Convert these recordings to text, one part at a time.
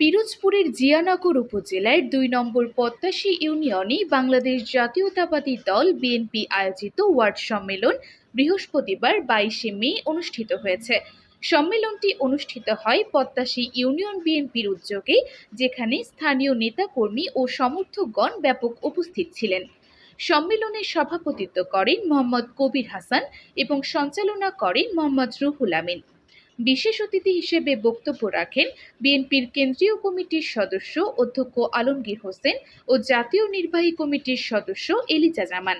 পিরোজপুরের জিয়ানগর উপজেলার দুই নম্বর পদ্মাশী ইউনিয়নে বাংলাদেশ জাতীয়তাবাদী দল বিএনপি আয়োজিত ওয়ার্ড সম্মেলন বৃহস্পতিবার বাইশে মে অনুষ্ঠিত হয়েছে। সম্মেলনটি অনুষ্ঠিত হয় পদ্মাশী ইউনিয়ন বিএনপির উদ্যোগে, যেখানে স্থানীয় নেতাকর্মী ও সমর্থকগণ ব্যাপক উপস্থিত ছিলেন। সম্মেলনে সভাপতিত্ব করেন মোহাম্মদ কবির হাসান এবং সঞ্চালনা করেন মোহাম্মদ রুহুল আমিন। বিশেষ অতিথি হিসেবে বক্তব্য রাখেন বিএনপির কেন্দ্রীয় কমিটির সদস্য অধ্যক্ষ আলমগীর হোসেন ও জাতীয় নির্বাহী কমিটির সদস্য এলিজা জামান।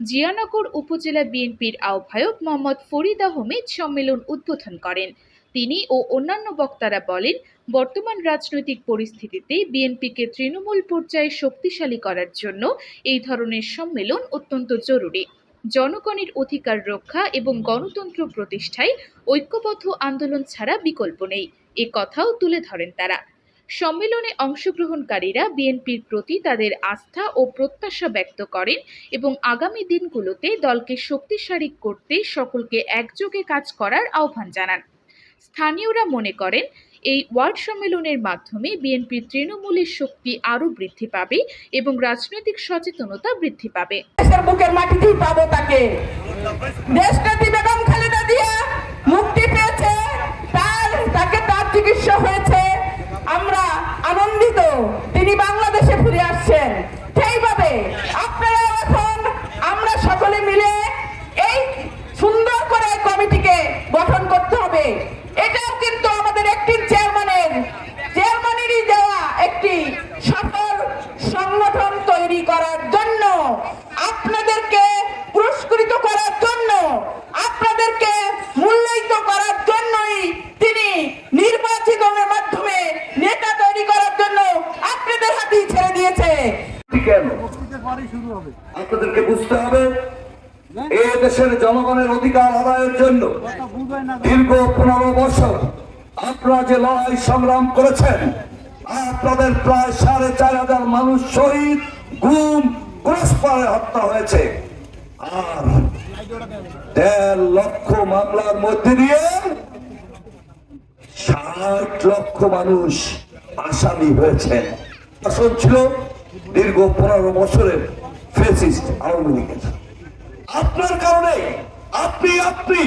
জিয়ানগর উপজেলা বিএনপির আহ্বায়ক মোহাম্মদ ফরিদ আহমেদ সম্মেলন উদ্বোধন করেন। তিনি ও অন্যান্য বক্তারা বলেন, বর্তমান রাজনৈতিক পরিস্থিতিতে বিএনপিকে তৃণমূল পর্যায়ে শক্তিশালী করার জন্য এই ধরনের সম্মেলন অত্যন্ত জরুরি। জনগণের অধিকার রক্ষা এবং গণতন্ত্র প্রতিষ্ঠায় ঐক্যবদ্ধ আন্দোলন ছাড়া বিকল্প নেই। এ কথাও তুলে ধরেন তারা। সম্মেলনে অংশগ্রহণকারীরা বিএনপির প্রতি তাদের আস্থা ও প্রত্যাশা ব্যক্ত করেন এবং আগামী দিনগুলোতে দলকে শক্তিশালী করতে সকলকে একযোগে কাজ করার আহ্বান জানান। স্থানীয়রা মনে করেন এই ওয়ার্ড সম্মেলনের মাধ্যমে বিএনপির তৃণমূলের শক্তি আরও বৃদ্ধি পাবে এবং রাজনৈতিক সচেতনতা বৃদ্ধি পাবে। আনন্দিত, তিনি বাংলাদেশে আসছেন। সেইভাবে আমরা সকলে মিলে এই সুন্দর করে কমিটিকে গঠন করতে হবে এটাও কিন্তু আমাদের একটি চেয়ারম্যানের চেয়ারম্যানেরই দেওয়া একটি সফল সংগঠন তৈরি করার জন্য আপনাদেরকে পুরস্কৃত করার জন্য আপনাদেরকে মূল্যায়িত করার জন্যই তিনি নির্বাচিতনের মাধ্যমে নেতা তৈরি করার জন্য আপনাদের হাতেই ছেড়ে দিয়েছে কেন? আপনাদেরকে বুঝতে হবে এ দেশের জনগণের অধিকার আদায়ের জন্য দীর্ঘ পনেরো বছর আপনারা যে লড়াই সংগ্রাম করেছেন আপনাদের প্রায় সাড়ে চার হাজার মানুষ শহীদ গুম ক্রসপারে হত্যা হয়েছে। আর দেড় লক্ষ মামলার মধ্যে দিয়ে ষাট লক্ষ মানুষ আসামি হয়েছেন। শাসন ছিল দীর্ঘ পনেরো বছরের ফেসিস্ট আওয়ামী লীগের আপনার কারণে আপনি আপনি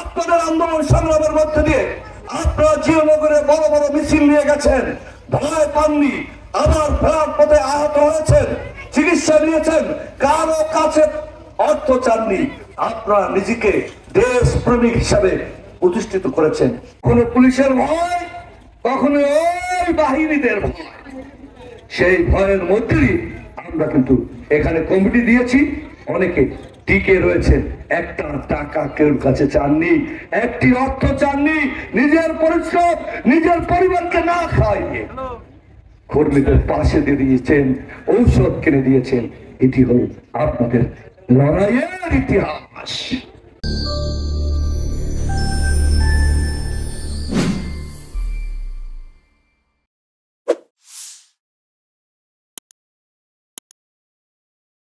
আপনাদের আন্দোলন সংগ্রামের মধ্যে দিয়ে আপনারা জিওনগরে বড় বড় মিছিল নিয়ে গেছেন, ভয় পাননি, আবার ফেরার পথে আহত হয়েছেন, চিকিৎসা নিয়েছেন, কারও কাছে অর্থ চাননি, আপনারা নিজেকে দেশ প্রেমিক হিসাবে প্রতিষ্ঠিত করেছেন। কোনো পুলিশের ভয় কখনো ওই বাহিনীদের ভয়। সেই ভয়ের মধ্যেই আমরা কিন্তু এখানে কমিটি দিয়েছি। অনেকে টিকে রয়েছেন একটা টাকা কেউ কাছে চাননি, একটি অর্থ চাননি, নিজের পরিশ্রম, নিজের পরিবারকে না খাইয়ে কর্মীদের পাশে দিয়ে দিয়েছেন, ঔষধ কিনে দিয়েছেন। এটি হল আপনাদের লড়াইয়ের ইতিহাস।